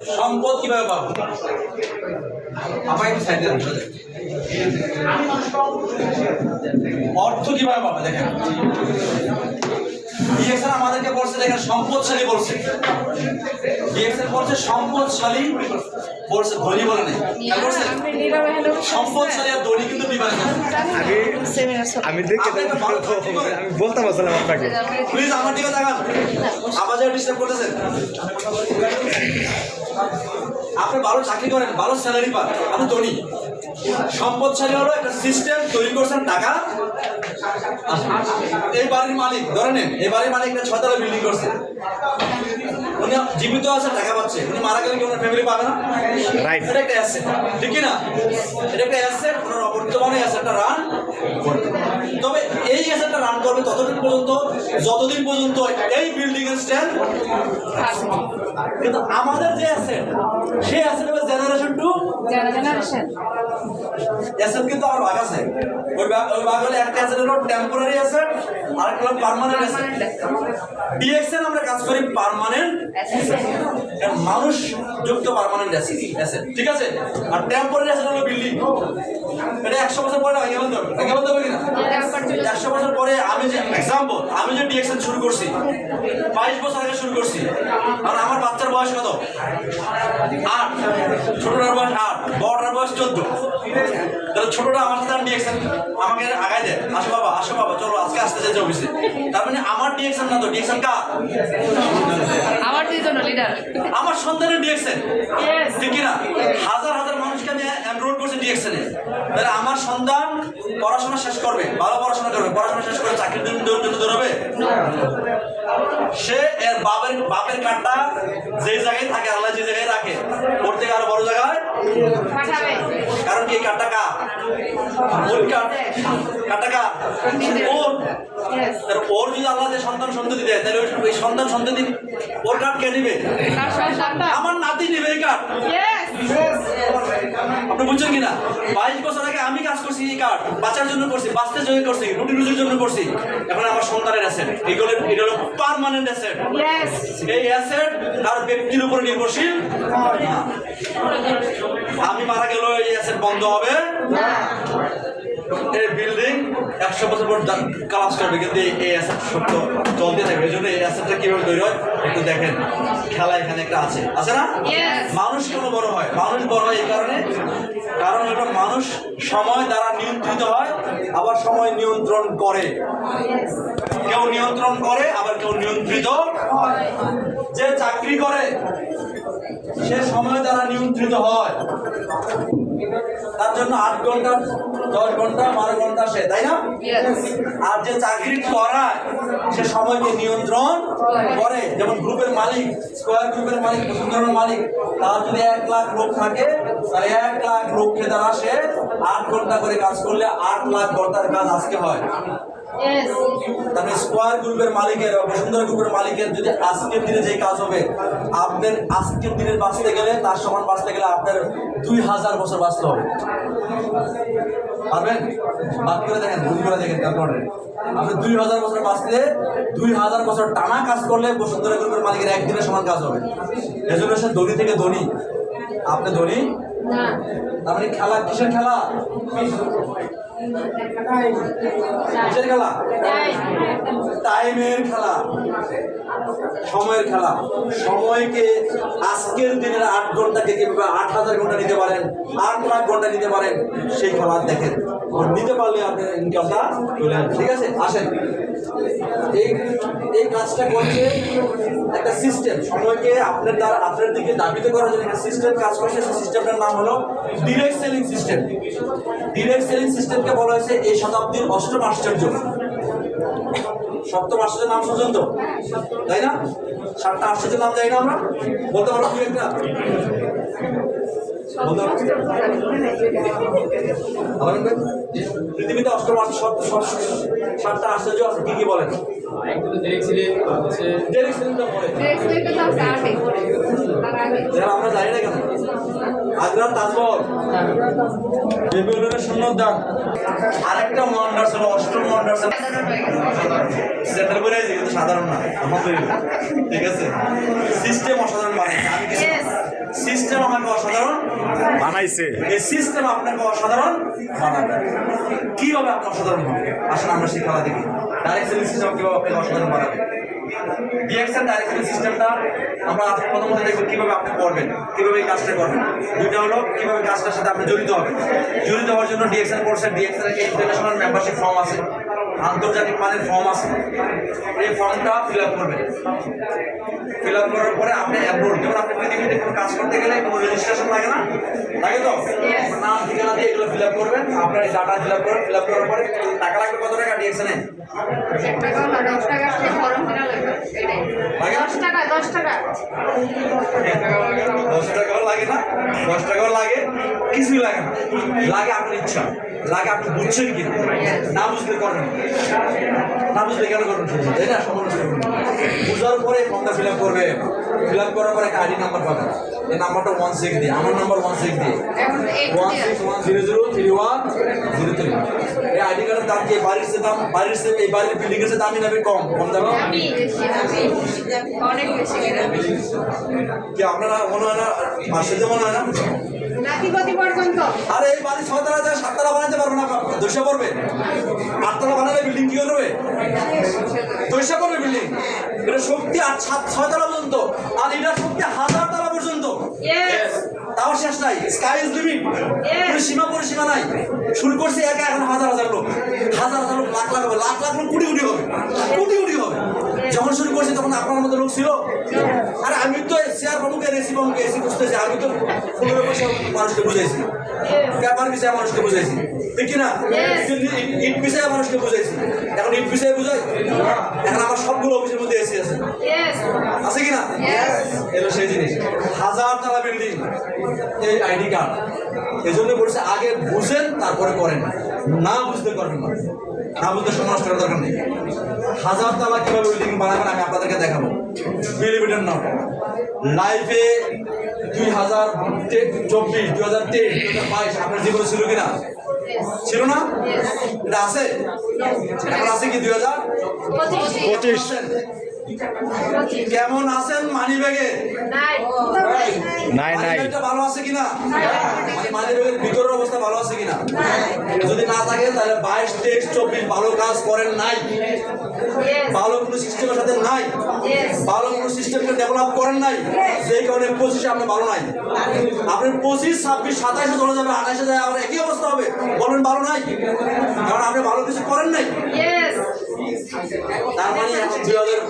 সম্পদ কীভাবে পাবো? আমায় অর্থ কীভাবে পাবো? দেখেন। ডিএক্সএল আমাদেরকে বলছে দেখেন সম্পদশালী বলছে। ডিএক্সএল বলছে সম্পদশালী বলছে ধনী বলে নেই। করছেন? সম্পদশালী আর ধনী কিন্তু বিবাহ আমি দেখে চাকরি করেন। আমি বলতাম আসলাম আপনাকে। প্লিজ আমার দিকে তাকান। আওয়াজে ডিস্টার্ব করতেছেন। আপনি ভালো চাকরি করেন, ভালো স্যালারি পান, আপনি ধনী। সম্পদশালী হলো একটা সিস্টেম তৈরি করছেন টাকা। এই বাড়ির মালিক, ধরে নেন, এই বাড়ির মালিক একটা ছতলা বিল্ডিং করছে। উনি জীবিত আছে টাকা পাচ্ছে। উনি মারা গেলে কি ওনার ফ্যামিলি পাবে না? Right. এটা একটা অ্যাসেট ঠিক না এটা একটা অ্যাসেট ওনার অবর্তমানে অ্যাসেটটা রান করবে। তবে এই অ্যাসেটটা রান করবে ততদিন পর্যন্ত যতদিন পর্যন্ত এই বিল্ডিং এর স্ট্যান্ড কিন্তু আমাদের যে অ্যাসেট সেই অ্যাসেট হবে জেনারেশন টু অ্যাসেট কিন্তু আমার ভাগ আছে। ওই ভাগ ওই ভাগ হলে একটা অ্যাসেট হলো টেম্পোরারি অ্যাসেট আর একটা হলো পার্মানেন্ট অ্যাসেট ডিএক্সএন আমরা কাজ করি পার্মানেন্ট মানুষ যুক্ত পার্মানেন্ট অ্যাসেট ঠিক আছে? আর টেম্পোরারি অ্যাসেট হলো বিল্ডিং এটা একশো বছর পরে ভেঙে বলতে হবে। ভেঙে বলতে হবে কিনা? একশো বছর পরে আমি যে এক্সাম্পল আমি যে ডিএক্সএন শুরু করছি, বাইশ বছর আগে শুরু করছি, আর আমার বাচ্চার বয়স কত? আট। ছোটটার বয়স আট, বড়টার বয়স চোদ্দ। তাহলে ছোটটা আমার সাথে ডিএক্সএন আমাকে আগায় দেয়। আসো বাবা আসো বাবা চলো আজকে আসতে যাচ্ছে অফিসে তার মানে আমার ডিএক্সএন না তো? ডিএক্সএন কার? আমার দুইজন লিডার আমার সন্তানের ডিএক্সএন ঠিক কিনা? হাজার হাজার মানুষকে আমি এনরোল করছি ডিএক্সএনে তাহলে আমার সন্তান পড়াশোনা শেষ করবে? ভালো পড়াশোনা করবে? পড়াশোনা শেষ করে চাকরির জন্য দৌড়বে সে এর বাপের বাপের কার্ডটা যে জায়গায় থাকে আল্লাহ যে জায়গায় রাখে ওর থেকে আরও বড় জায়গায় কারণ কি এই কার্ডটা কা ওর কার্ড। কার্ডটা কা ওর। ওর যদি আল্লাহ যে সন্তান সন্ততি দেয় তাহলে ওই- সন্তান সন্ততি ওর কার্ড কে নিবে আমার নাতি নিবে এই Yes. আপনি বুঝছেন কিনা? বাইশ বছর আগে আমি কাজ করছি এই কার্ড বাঁচার জন্য করছি বাঁচতে জন্য করছি রুটি রুজির জন্য করছি। এখন আমার সন্তানের অ্যাসেট এইগুলো এটা হলো পার্মানেন্ট অ্যাসেট এই অ্যাসেট আর ব্যক্তির উপর নির্ভরশীল। আমি মারা গেলেও এই অ্যাসেট বন্ধ হবে। এই বিল্ডিং একশো বছর পর কালাস করবে কিন্তু এই- অ্যাসেট সত্য চলতে থাকবে। এই জন্য এই অ্যাসেটটা কীভাবে তৈরি হয় একটু দেখেন। খেলা এখানে একটা আছে। আছে না? মানুষ কেন বড় হয়? মানুষ বড় হয় এই কারণে। কারণ হলো মানুষ সময় দ্বারা নিয়ন্ত্রিত হয় আবার সময় নিয়ন্ত্রণ করে। কেউ নিয়ন্ত্রণ করে আবার কেউ নিয়ন্ত্রিত হয়। যে চাকরি করে সে সময় দ্বারা নিয়ন্ত্রিত হয়। তার জন্য আট ঘণ্টা দশ ঘণ্টা বারো ঘণ্টা সে তাই না? আর যে চাকরি করায় সে সময়কে নিয়ন্ত্রণ করে। যেমন গ্রুপের মালিক স্কোয়ার গ্রুপের মালিক বসুন্ধরার মালিক তার যদি এক লাখ লোক থাকে তাহলে এক লাখ লোককে দ্বারা সে আট ঘণ্টা করে কাজ করলে আট লাখ ঘণ্টার কাজ আজকে হয়. তাহলে স্কোয়ার গ্রুপের মালিকের বসুন্ধরা গ্রুপের মালিকের যদি আজকের দিনে যে কাজ হবে আপনার আজকের দিনের বাঁচতে গেলে তার সমান বাঁচতে গেলে আপনার দুই হাজার বছর বাঁচতে হবে। পারবেন? বাদ করে দেখেন ভুল করে দেখেন ক্যালকুলেটারে আপনি দুই হাজার বছর বাঁচলে দুই হাজার বছর টানা কাজ করলে বসুন্ধরা গ্রুপের মালিকের একদিনের সমান কাজ হবে। এজন্য সে ধনী থেকে ধনী। আপনি ধনী? তার মানে খেলা কিসের খেলা? কিসের খেলা? টাইমের খেলা। সময়ের খেলা। সময়কে আজকের দিনের আট ঘন্টাকে কীভাবে আট হাজার ঘণ্টা নিতে পারেন, আট লাখ ঘণ্টা নিতে পারেন, সেই খেলা দেখেন। আর নিতে পারলে আপনার ইনকামটা চলে আসবে ঠিক আছে? আসেন। এই এই কাজটা করছে একটা সিস্টেম সময়কে আপনার দ্বারা, আপনার দিকে দাবিত করার জন্য একটা সিস্টেম কাজ করছে। সেই সিস্টেমটার নাম হলো direct selling system direct selling সিস্টেমকে বলা হয়েছে এই শতাব্দীর অষ্টম আশ্চর্য। সপ্তম আশ্চর্যের নাম পর্যন্ত তাই না? সাতটা আশ্চর্যের নাম জানি না আমরা। বলতে পারব একটা? পৃথিবীতে অষ্টম সাতটা আশ্চর্য আছে কি কি বলেন? আমরা জানি না কেন আগ্রার তাজমহল বেবিলনের শূন্যদান আরেকটা মন্ডার্স হলো অষ্টম মন্ডার্স সেন্টার করে আছে কিন্তু সাধারণ না। আলহামদুলিল্লাহ ঠিক আছে? সিস্টেম অসাধারণ বানিয়েছে আমি কিছু সিস্টেম আমাকে অসাধারণ বানাইছে। এই সিস্টেম আপনাকে অসাধারণ বানাবে। কীভাবে আপনি অসাধারণ হবে আসলে আমরা খেলা দেখি ডাইরেক্ট সিস্টেম কীভাবে আপনাকে অসাধারণ বানাবে ডাইরেক্ট সেলিং সিস্টেমটা আমরা প্রথমত দেখব কীভাবে আপনি করবেন কীভাবে এই কাজটা করবেন। দুইটা হলো কীভাবে কাজটার সাথে আপনি জড়িত হবেন। জড়িত হওয়ার জন্য ডিএক্সএল কোর্সের ডিএক্সএল এর ইন্টারন্যাশনাল মেম্বারশিপ ফর্ম আছে আন্তর্জাতিক মানের ফর্ম আছে। এই ফর্মটা ফিল আপ করবেন। ফিল আপ করার পরে আপনি অ্যাপ্রুভ যেমন আপনি পৃথিবীতে কোনো কাজ করতে গেলে কোনো রেজিস্ট্রেশন লাগে না? লাগে তো? নাম ঠিকানা দিয়ে এগুলো ফিল আপ করবেন আপনার ডাটা ফিল আপ করবেন ফিল আপ করার পরে টাকা লাগবে কত টাকা ডিএক্সএনে এক না, দশ টাকা কিনা। এটাই। দশ টাকা। দশ টাকা দশ টাকাও লাগে না? দশ টাকাও লাগে? কিছুই লাগে না। লাগে আপনার ইচ্ছা। লাগে আপনি বুঝছেন কি না? বুঝলে করবেন না। বুঝলে কেন করবেন তাই না? সমালোচনা করবেন বুঝার পরে ফর্মটা ফিল আপ করবে ফিল আপ করার পরে একটা আইডি নাম্বার পাবেন। এই নাম্বারটা ওয়ান সিক্স দিয়ে আমার নাম্বার ওয়ান সিক্স দিয়ে। One six one zero zero three one zero three এই আইডি কার্ডের দাম কি? বাড়ির সে দাম বাড়ির সে এই বাড়ির বিল্ডিং এর দামি নামে কম? কম দামে কি আপনারা মনে হয় না পাশে যে মনে হয় না? আরে এই বাড়ি ছতলা যায় সাততলা বানাতে পারবে না দৈশা পড়বে? আটতলা বানালে বিল্ডিং কি করবে? দৈশা করবে বিল্ডিং এটা শক্তি আট সাত ছয়তলা পর্যন্ত। আর এটা শক্তি হাজার তলা পর্যন্ত তাও শেষ নাই। স্কাই ইজ লিমিট কোনো সীমা পরিসীমা নাই। শুরু করছে একা এখন হাজার হাজার লোক। হাজার হাজার লোক লাখ লাখ হবে লাখ লাখ লোক কোটি কোটি হবে। কোটি কোটি হবে। যখন শুরু করছি তখন আপনার মতো লোক ছিল? আর আমি তো শেয়ার প্রমুখে এসি প্রমুখে এসি বুঝতেছি আমি তো ফোনের বসে মানুষকে বুঝাইছি। ব্যাপার বিষয়ে মানুষকে বুঝাইছি। ঠিক কি না? ইট বিষয়ে মানুষকে বুঝাইছি। এখন ইট বিষয়ে বুঝাই? এখন আমার সবগুলো অফিসের মধ্যে এসি আছে। আছে কি না? এলো সেই জিনিস। হাজার তালা বিল্ডিং এই আইডি কার্ড। এই জন্য বলছে আগে বুঝেন তারপরে করেন। না বুঝতে পারবেন না। না বুঝতে সময় নষ্ট করার দরকার নেই। হাজার তালা কীভাবে বিল্ডিং বানাবেন আমি আপনাদেরকে দেখাবো। বিলিভিটের নাম লাইফে দুই হাজার চব্বিশ দুই হাজার তেইশ দুই হাজার বাইশ আপনার জীবনে ছিল কিনা? ছিল না? এটা আছে? এখন আছে কি দুই হাজার? পঁচিশ। কেমন আছেন মানি ব্যাগে? নাই। নাই নাই। ভালো আছে কিনা? মানি ব্যাগের ভিতরের অবস্থা ভালো আছে কিনা? যদি না থাকে তাহলে বাইশ তেইশ চব্বিশ ভালো কাজ করেন নাই। ভালো কোনো সিস্টেমের সাথে নাই। ভালো কোনো সিস্টেমকে ডেভেলপ করেন নাই। সেই কারণে পঁচিশে আপনি ভালো নাই। আপনি পঁচিশ ছাব্বিশ সাতাশে চলে যাবে আঠাশে যায় আবার একই অবস্থা হবে। বলবেন ভালো নাই? কারণ আপনি ভালো কিছু করেন নাই। তার মানে দুই হাজার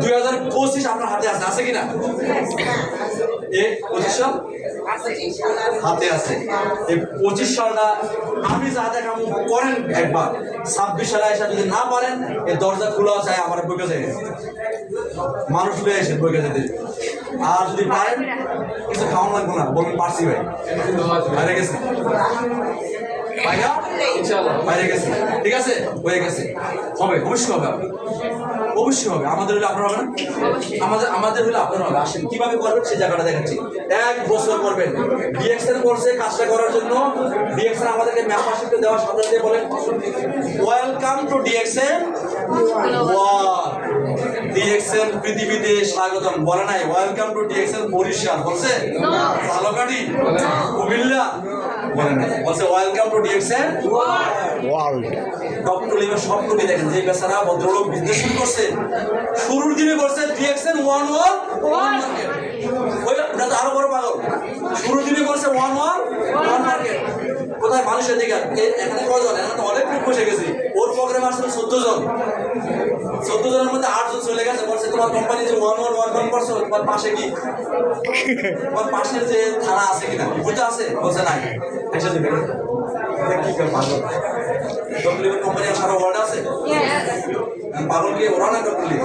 দুই হাজার পঁচিশ আপনার হাতে আছে আছে কিনা? এ পঁচিশ সাল? হাতে আছে। এই পঁচিশ সালটা আপনি যা দেখাম করেন একবার। ছাব্বিশ সালে এসে যদি না পারেন এই দরজা খোলা আছে আমার বইকে যায় মানুষ লয়ে এসে বইকে যেতে আর যদি পারেন, কিছু খাওয়ান লাগবে না বলবেন পারছি ভাই। বাইরে গেছে। বাইরে গেছে। ঠিক আছে? হয়ে গেছে। হবে অবশ্যই হবে অবশ্যই হবে। আমাদের হলে আপনার হবে না? আমাদের আমাদের হলে আপনার হবে। আসেন কীভাবে করবেন সেই জায়গাটা দেখাচ্ছি। এক বছর করবেন। ডিএক্সএন কোর্সে কাজটা করার জন্য ডিএক্সএন আমাদেরকে মেম্বারশিপটা দেওয়ার সাথে সাথে বলেন। ওয়েলকাম টু ডিএক্সএন ডিএক্সএন পৃথিবীতে স্বাগতম। বলে নাই ওয়েলকাম টু ডিএক্সএন বরিশাল। বলছে? ঝালকাঠি কুমিল্লা। বলে নাই বলছে welcome to DXN world doctor লিমের স্বপ্নটি দেখেন যে বেচারা ভদ্রলোক বিজনেস শুরু করছে। শুরুর দিনে করছে ডিএক্সএন ওয়ান ওয়ান তো আরও বড় পাগল। শুরুর দিনে করছে ওয়ান ওয়ান ওয়ান মার্কেট কোথায়? মানুষের দিকে। এখানে কজন এখানে তো অনেক লোক বসে গেছি। ওর প্রোগ্রামে আসলে চোদ্দ জন। চোদ্দ জনের মধ্যে আট জন চলে গেছে। বলছে তোমার কোম্পানি যে ওয়ান ওয়ান ওয়ান ওয়ান করছ তোমার পাশে কি? তোমার পাশের যে থানা আছে কিনা ওইটা আছে? বলছে নাই। এসে দিবে কি করে ভালো ডব্লিউ লিমের কোম্পানি সারা ওয়ার্ড আছে ভালো কি ওরা না ডব্লিউ।